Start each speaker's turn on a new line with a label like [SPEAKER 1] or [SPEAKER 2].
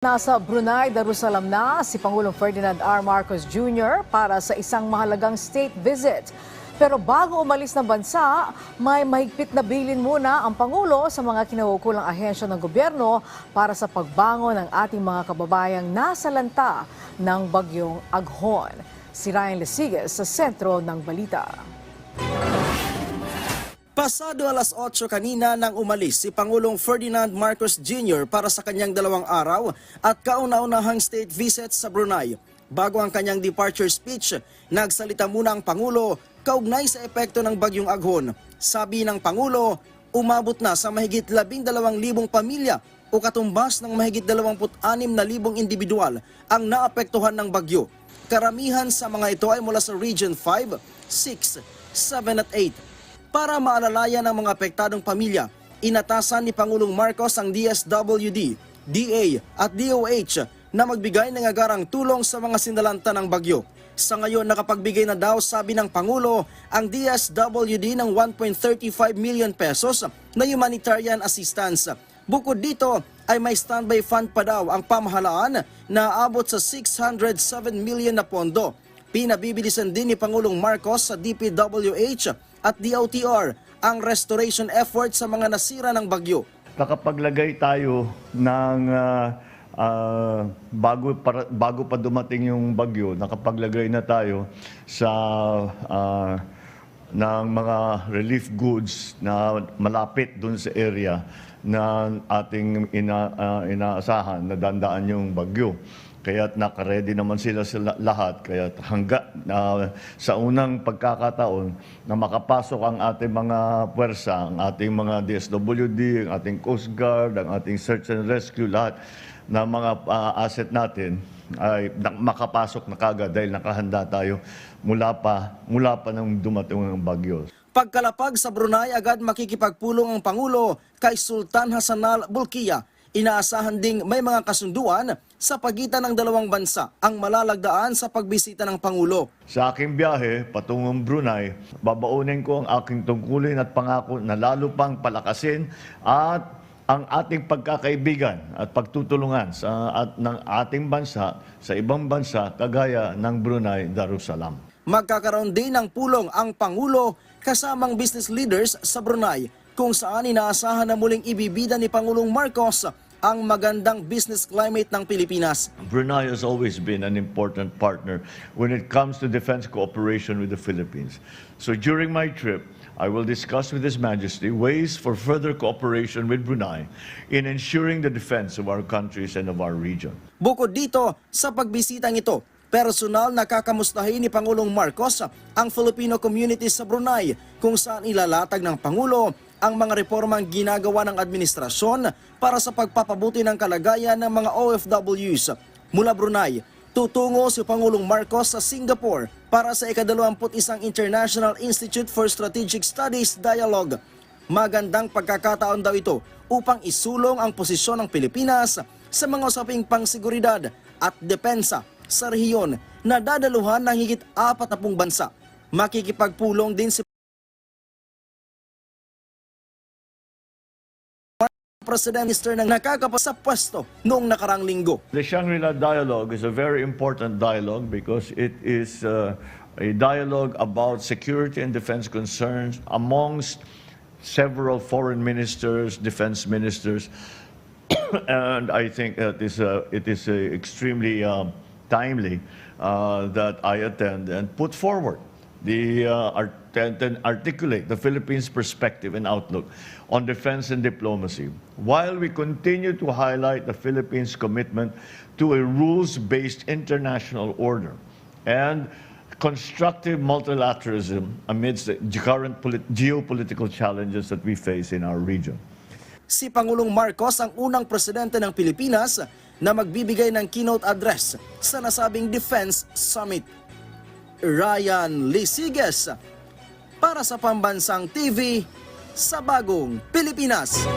[SPEAKER 1] Nasa Brunei, Darussalam na si Pangulong Ferdinand R. Marcos Jr. para sa isang mahalagang state visit. Pero bago umalis ng bansa, may mahigpit na bilin muna ang Pangulo sa mga kinaukulang ahensya ng gobyerno para sa pagbangon ng ating mga kababayang nasa lanta ng bagyong Aghon. Si Ryan Lesigas sa sentro ng balita.
[SPEAKER 2] Pasado alas 8 kanina nang umalis si Pangulong Ferdinand Marcos Jr. para sa kanyang dalawang araw at kauna-unahang state visit sa Brunei. Bago ang kanyang departure speech, nagsalita muna ang Pangulo kaugnay sa epekto ng bagyong Aghon. Sabi ng Pangulo, umabot na sa mahigit 12,000 pamilya o katumbas ng mahigit 26,000 individual ang naapektuhan ng bagyo. Karamihan sa mga ito ay mula sa Region 5, 6, 7 at 8 para maalalayan ang mga apektadong pamilya, inatasan ni Pangulong Marcos ang DSWD, DA at DOH na magbigay ng agarang tulong sa mga sinalanta ng bagyo. Sa ngayon nakapagbigay na daw sabi ng Pangulo ang DSWD ng 1.35 million pesos na humanitarian assistance. Bukod dito ay may standby fund pa daw ang pamahalaan na abot sa 607 million na pondo. Pinabibilisan din ni Pangulong Marcos sa DPWH at DOTR ang restoration effort sa mga nasira ng bagyo.
[SPEAKER 3] nakapaglagay tayo ng ah, ah, bago para, bago pa dumating yung bagyo, nakapaglagay na tayo sa ah, ng mga relief goods na malapit dun sa area na ating ina, ah, inaasahan na dandaan yung bagyo. Kaya nakaredy naman sila sa lahat. Kaya hangga na sa unang pagkakataon na makapasok ang ating mga puwersa, ang ating mga DSWD, ang ating Coast Guard, ang ating Search and Rescue, lahat na mga ah, asset natin ay makapasok na kagad dahil nakahanda tayo mula pa mula pa nang dumating ang bagyo.
[SPEAKER 2] Pagkalapag sa Brunei, agad makikipagpulong ang Pangulo kay Sultan Hassanal Bolkiah. Inaasahan ding may mga kasunduan sa pagitan ng dalawang bansa ang malalagdaan sa pagbisita ng Pangulo.
[SPEAKER 3] Sa aking biyahe patungong Brunei, babaunin ko ang aking tungkulin at pangako na lalo pang palakasin at ang ating pagkakaibigan at pagtutulungan sa at ng ating bansa sa ibang bansa kagaya ng Brunei Darussalam.
[SPEAKER 2] Magkakaroon din ng pulong ang Pangulo kasamang business leaders sa Brunei kung saan inaasahan na muling ibibida ni Pangulong Marcos ang magandang business climate ng Pilipinas.
[SPEAKER 3] Brunei has always been an important partner when it comes to defense cooperation with the Philippines. So during my trip, I will discuss with His Majesty ways for further cooperation with Brunei in ensuring the defense of our countries and of our region.
[SPEAKER 2] Bukod dito, sa pagbisitang ito, personal na kakamustahin ni Pangulong Marcos ang Filipino community sa Brunei kung saan ilalatag ng Pangulo ang mga reformang ginagawa ng administrasyon para sa pagpapabuti ng kalagayan ng mga OFWs. Mula Brunei, tutungo si Pangulong Marcos sa Singapore para sa ikadalawamput isang International Institute for Strategic Studies Dialogue. Magandang pagkakataon daw ito upang isulong ang posisyon ng Pilipinas sa mga usaping pangseguridad at depensa sa rehiyon na dadaluhan ng higit apat na bansa. Makikipagpulong din si President Minister na nakakapas sa pwesto noong nakarang linggo.
[SPEAKER 3] The Shangri-La Dialogue is a very important dialogue because it is uh, a dialogue about security and defense concerns amongst several foreign ministers, defense ministers, and I think that is, uh, it is uh, extremely um, timely uh, that I attend and put forward the uh, art- and articulate the Philippines' perspective and outlook on defense and diplomacy, while we continue to highlight the Philippines' commitment to a rules-based international order and constructive multilateralism amidst the current polit- geopolitical challenges that we face in our region.
[SPEAKER 2] Si Pangulong Marcos ang unang presidente ng Pilipinas na magbibigay ng keynote address sa nasabing Defense Summit. Ryan Lisiges para sa Pambansang TV sa Bagong Pilipinas.